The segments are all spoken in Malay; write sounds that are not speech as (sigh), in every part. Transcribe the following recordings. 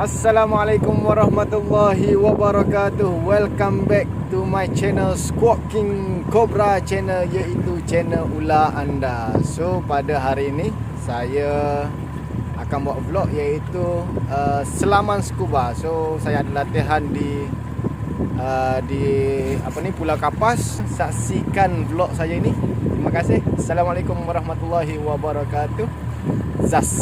Assalamualaikum warahmatullahi wabarakatuh. Welcome back to my channel Squawking Cobra channel iaitu channel ular anda. So pada hari ini saya akan buat vlog iaitu uh, Selaman Scuba. So saya ada latihan di uh, di apa ni Pulau Kapas. Saksikan vlog saya ini. Terima kasih. Assalamualaikum warahmatullahi wabarakatuh. Zas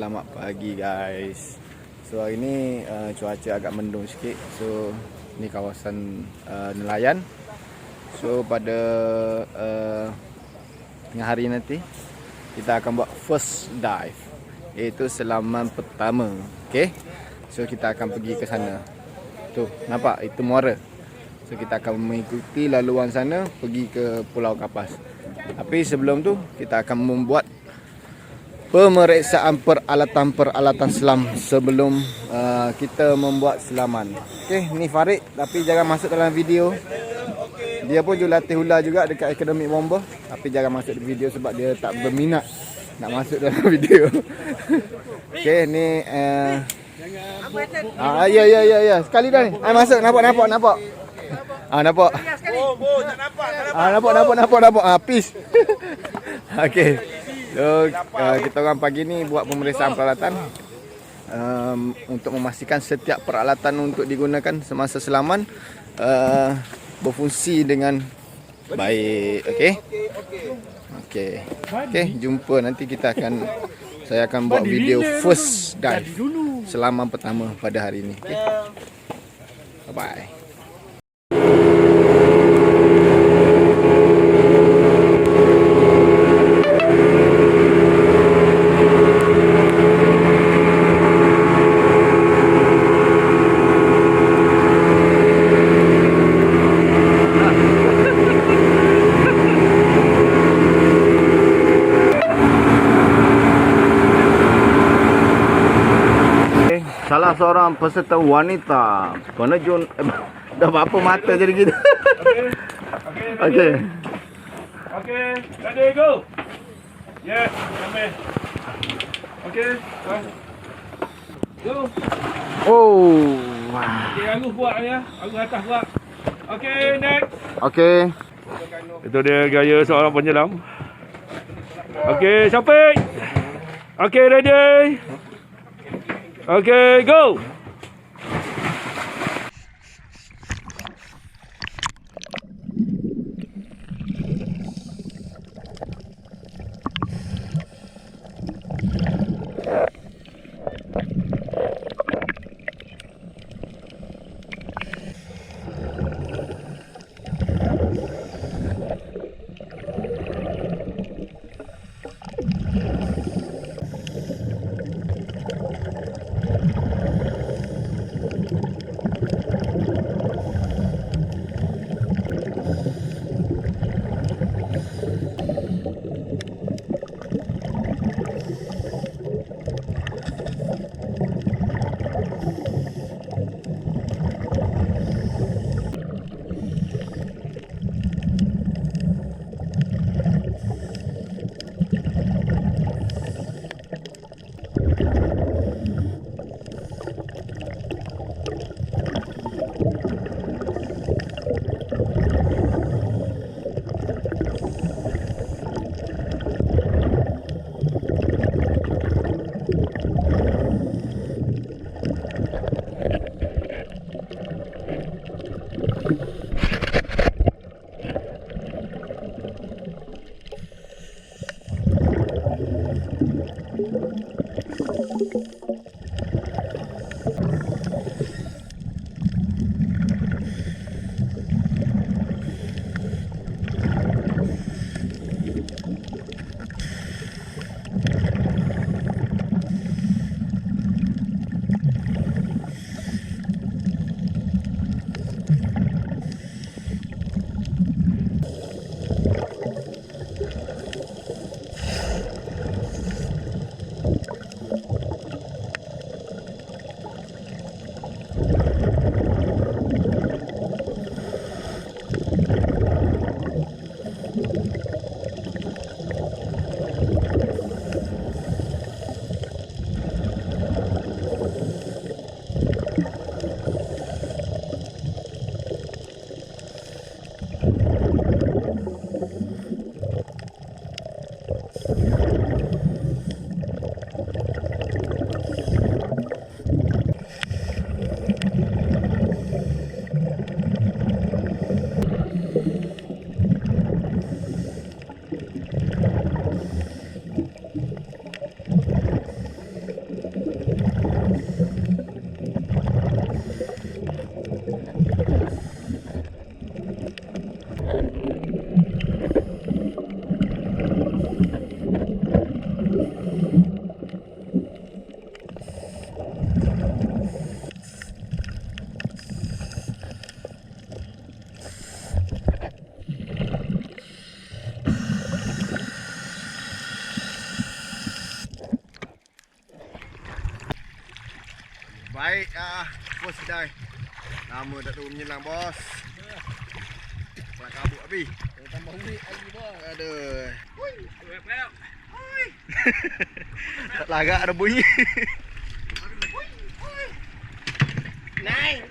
Selamat pagi guys So hari ni uh, cuaca agak mendung sikit. So ni kawasan uh, nelayan. So pada uh, tengah hari nanti Kita akan buat first dive. Iaitu selaman pertama. Okay So kita akan pergi ke sana. Tu nampak? Itu muara. So kita akan mengikuti laluan sana Pergi ke Pulau Kapas. Tapi sebelum tu kita akan membuat pemeriksaan peralatan-peralatan selam sebelum uh, kita membuat selaman. Okey, ni Farid tapi jangan masuk dalam video. Dia pun juga latih hula juga dekat Akademik Bomba tapi jangan masuk di video sebab dia tak berminat nak masuk dalam (laughs) video. Okey, ni uh, Ah ya ya ya ya. Sekali dah ni. Ah masuk nampak nampak nampak. Ah nampak. Oh, oh, tak nampak. Ah nampak nampak nampak nampak. Ah peace. (laughs) Okey. So uh, kita orang pagi ni buat pemeriksaan peralatan um, untuk memastikan setiap peralatan untuk digunakan semasa selaman uh, berfungsi dengan baik. Okey. Okey. Okey, jumpa nanti kita akan saya akan buat video first dive selaman pertama pada hari ini. Okey. Bye bye. Okay. Salah seorang peserta wanita penerjun eh, (laughs) dah berapa mata jadi gitu. Okay, okay, Okey. okay, ready, go. Yes, ambil. Okay, one. Go. Oh. wah. Okay, Agus buat ya. Agus atas buat. Okay, next. Okey. Itu dia gaya seorang penyelam. Okay, sampai. Okay, ready. Okay, go. Lama tak turun menyelam bos. Nak kabut habis. Tambah wik lagi bos. Aduh. Tak (laughs) lagak ada bunyi. Naik.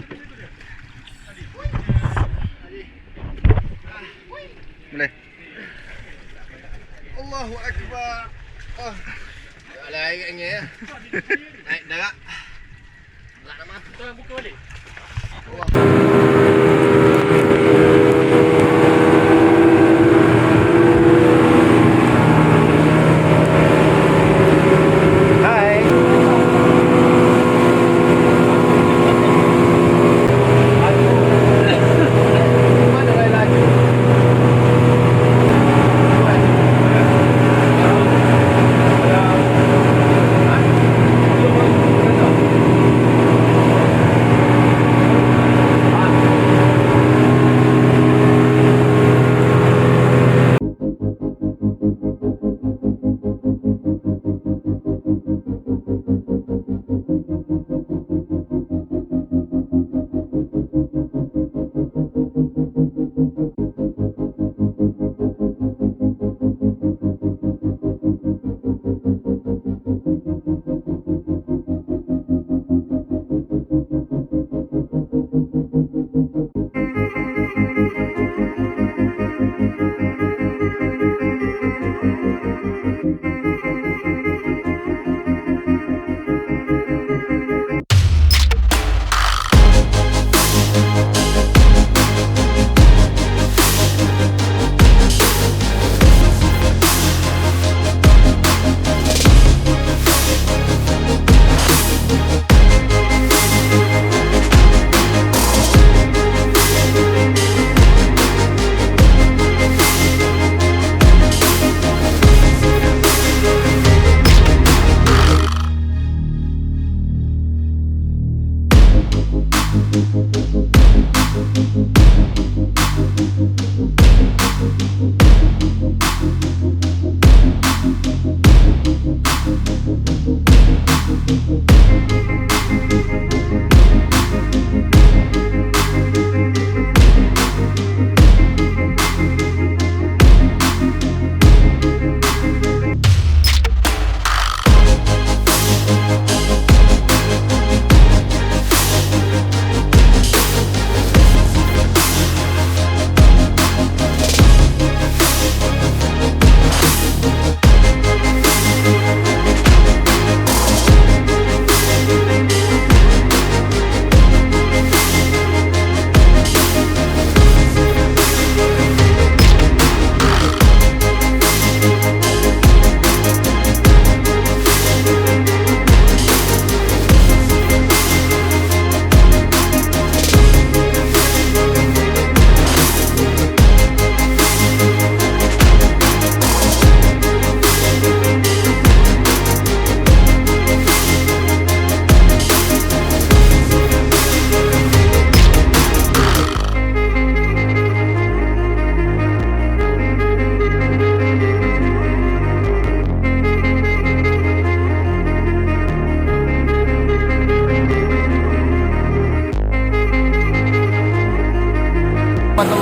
Boleh. Allahu akbar. Oh. Alah air kat ya. (laughs) Naik darat. Darat nak mati. Tuan buka balik. Wow.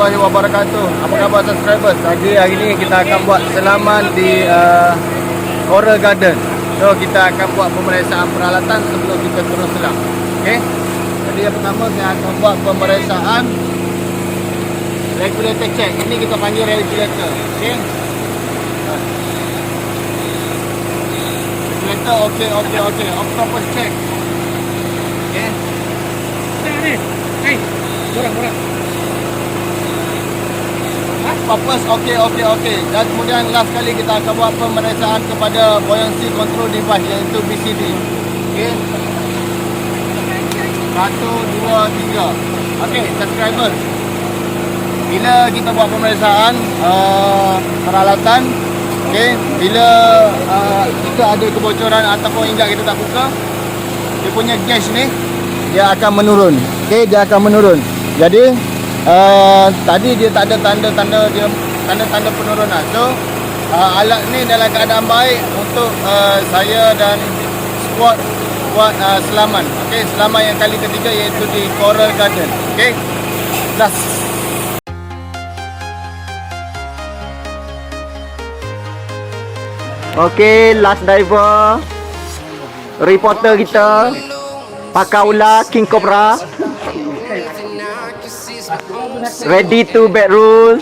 Warahmatullahi wabarakatuh. Apa khabar subscribers? Hari hari ni kita akan buat selaman di uh, Coral Garden. So kita akan buat pemeriksaan peralatan sebelum kita terus selam. Okey. Jadi yang pertama saya akan buat pemeriksaan regulator check. Ini kita panggil regulator. Okey. kata okey okey okey. Octopus check. Okay. Dah ni. Hei. Borang, borang. Octopus okey okey okey. Dan kemudian last kali kita akan buat pemeriksaan kepada buoyancy control device iaitu BCD. Okey. Satu, dua, tiga. Okey, subscriber. Bila kita buat pemeriksaan uh, peralatan, okey, bila uh, kita ada kebocoran ataupun injak kita tak buka, dia punya gauge ni dia akan menurun. Okey, dia akan menurun. Jadi uh, tadi dia tak ada tanda-tanda dia tanda-tanda penurunan. So uh, alat ni dalam keadaan baik untuk uh, saya dan squad buat uh, selaman. Okey, selaman yang kali ketiga iaitu di Coral Garden. Okey. Last. Okey, last diver. Reporter kita. Pakaula King Cobra. Ready to bed rule.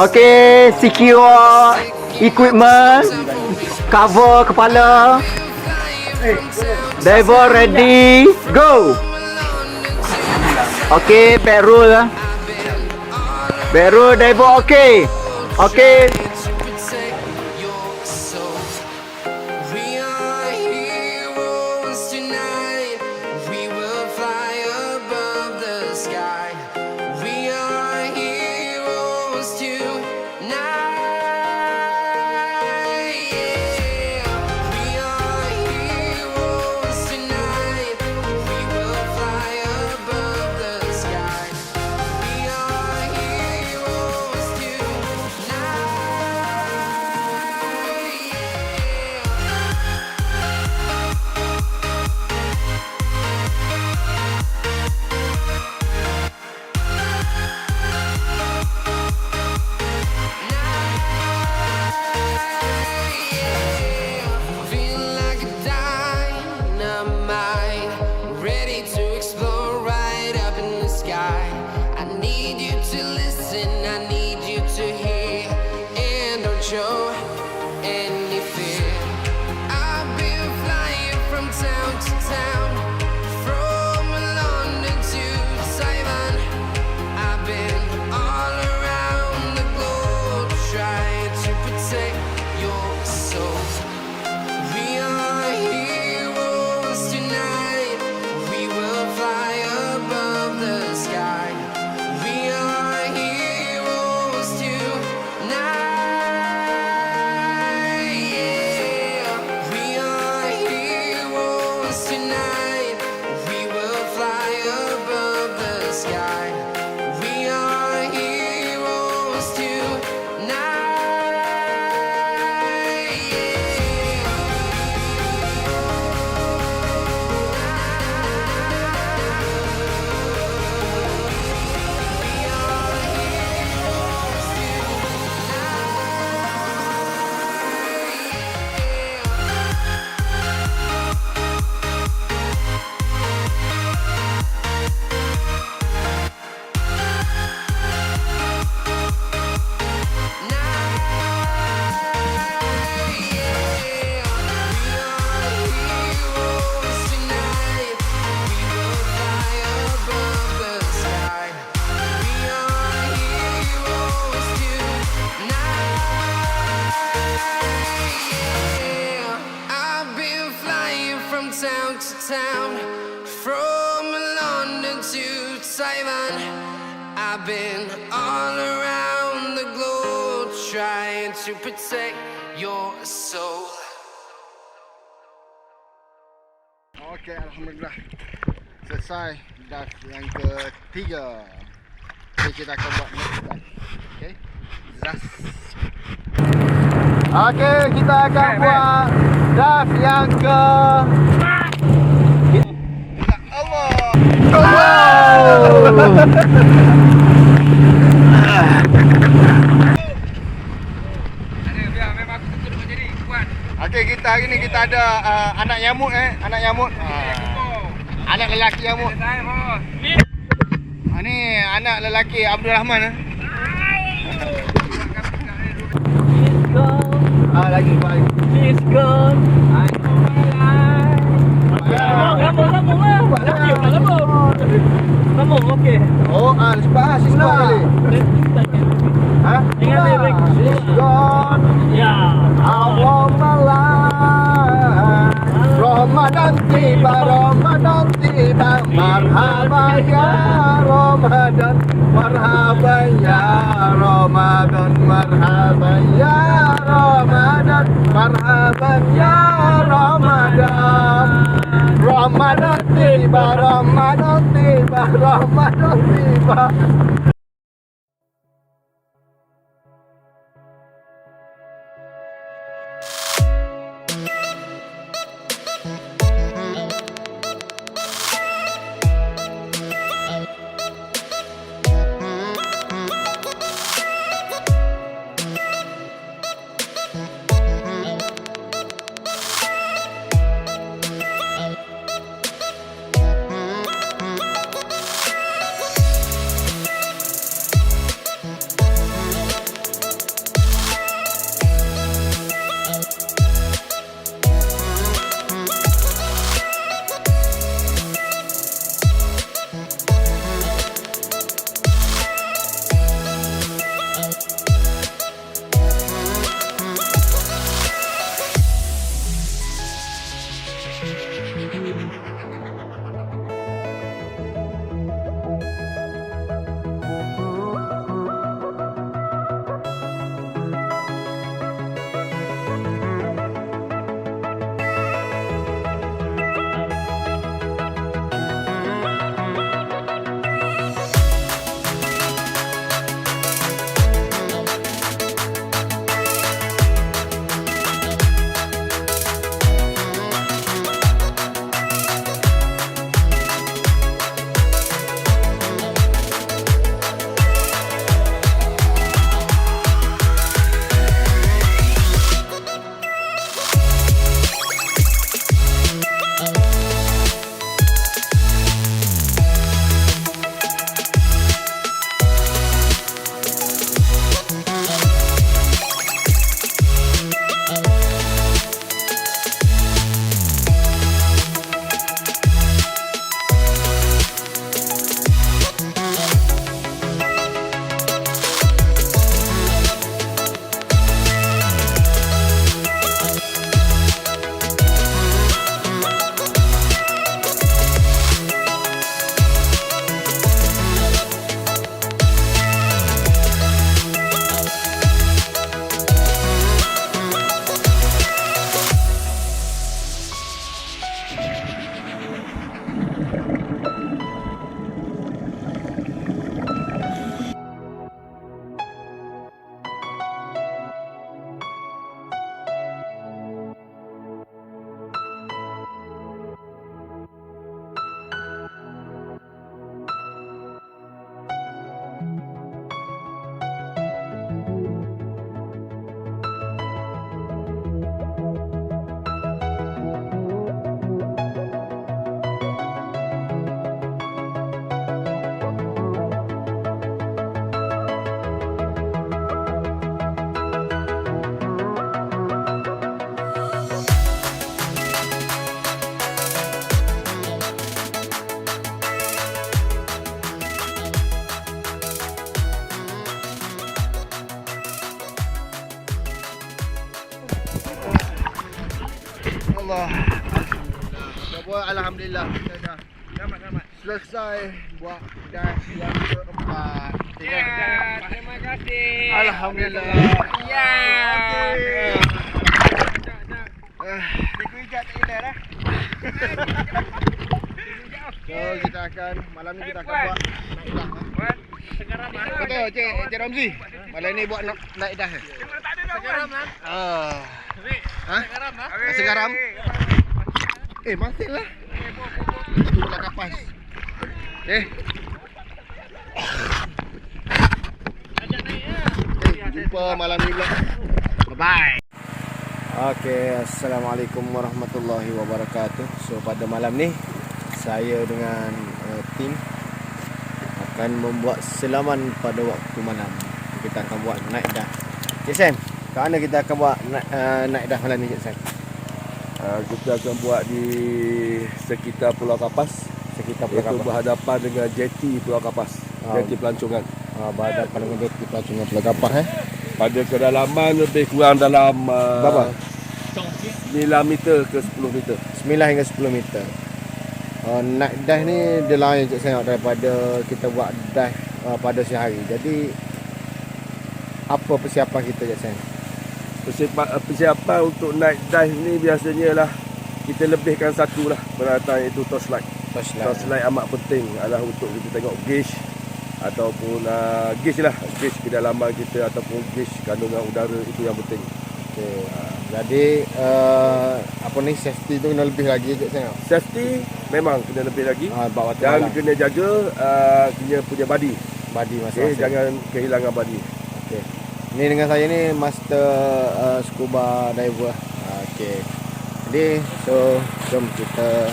Okey, secure equipment. Cover kepala. Diver ready. Go. Okey, bed rule. Bed rule okey. Okey. Taiwan. I've been all around the globe trying to protect your soul. Okey, alhamdulillah. Selesai dive yang ketiga. Jadi kita akan buat next dive. Okey. Zas. Okey, kita akan buat dive yang ke Allah. Ada Okey, kita hari ni kita ada uh, anak nyamuk eh, anak nyamuk. Uh, anak lelaki nyamuk. Ni. Ah, ni anak lelaki Abdul Rahman eh. Ah, lagi, lagi. is gone. I know my life. Sambung, sambung lah. Okey, tak sambung. Okey. Oh, ah, cepat si sekolah kali. Ha? Ingat lirik. She's gone. Ya. Malam Ramadan tiba, Ramadan tiba Marhaban ya Ramadan Marhaban ya Ramadan Marhaban ya Ramadan Marhaban ya Ramadan Ramadan tiba, Ramadan tiba, Ramadan tiba Allah. Alhamdulillah. Kita dah Selamat, selamat. selesai buat das yang keempat. Ya, terima kasih. Alhamdulillah. Ya. Okey. Jap, jap. Eh, Cikgu Ijat tak hilang dah. So kita akan malam ni kita akan buat naik dah. sekarang mana? Betul Cik Cik Ramzi. Malam ni buat naik dah. eh? Tak ada dah, Puan. Ah. Ha? sekarang. Rasa garam? Eh, masih lah. Itu kapas. Eh. Eh, jumpa malam ni pula. Bye-bye. Okey, Assalamualaikum warahmatullahi wabarakatuh. So pada malam ni saya dengan uh, tim akan membuat selaman pada waktu malam. Kita akan buat naik dah. Okay Sam, Kat mana kita akan buat naik, uh, naik dah malam ni Sen? Uh, kita akan buat di sekitar Pulau Kapas. Sekitar Pulau Itu Kapas. berhadapan dengan jeti Pulau Kapas. Ah. Jeti pelancongan. Uh, berhadapan dengan jeti pelacungan Pulau Kapas eh. Pada kedalaman lebih kurang dalam uh, Berapa? 9 meter ke 10 meter. 9 hingga 10 meter. Uh, naik dive ni dia lain Cik Sen daripada kita buat dive uh, pada siang hari. Jadi apa persiapan kita Cik Sen? Persiapan, uh, persiapan untuk naik dive ni biasanya lah kita lebihkan satu lah peralatan iaitu torchlight. Torchlight. Torchlight amat penting adalah untuk kita tengok gauge ataupun uh, gauge lah gauge kedalaman kita ataupun gauge kandungan udara itu yang penting. Okay. Jadi uh, apa ni safety tu kena lebih lagi Cik Sen. Safety memang kena lebih lagi Uh, bawa dan malam. kena jaga uh, kena punya body. body Okay, masing-masing. jangan kehilangan body. Ni dengan saya ni master uh, scuba diver. Ah, Okey. Jadi so jom kita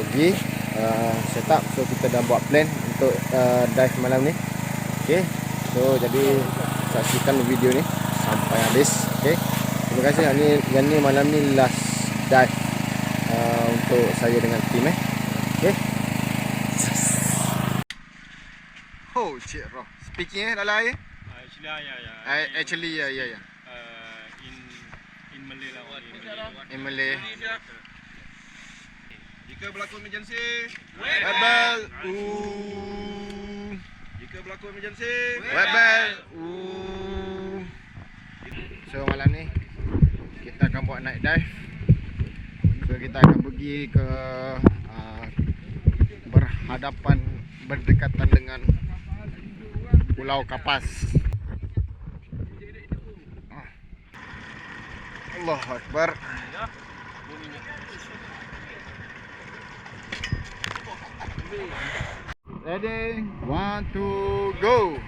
pergi uh, set up so kita dah buat plan untuk uh, dive malam ni. Okey. So jadi saksikan video ni sampai habis. Okey. Terima kasih yang ni yang ni malam ni last dive uh, untuk saya dengan tim eh. Okey. (laughs) Oh, cik Roh. Speaking eh dalam air? Actually, yeah, yeah. I, actually, yeah, yeah, yeah. Uh, in in Malay lah. Malay. In Malay. Jika berlaku emergency. Ooh. jika berlaku emergency. Ooh. So malam ni kita akan buat night dive. So kita akan pergi ke uh, berhadapan berdekatan dengan Pulau Kapas. Ready? One, two, go.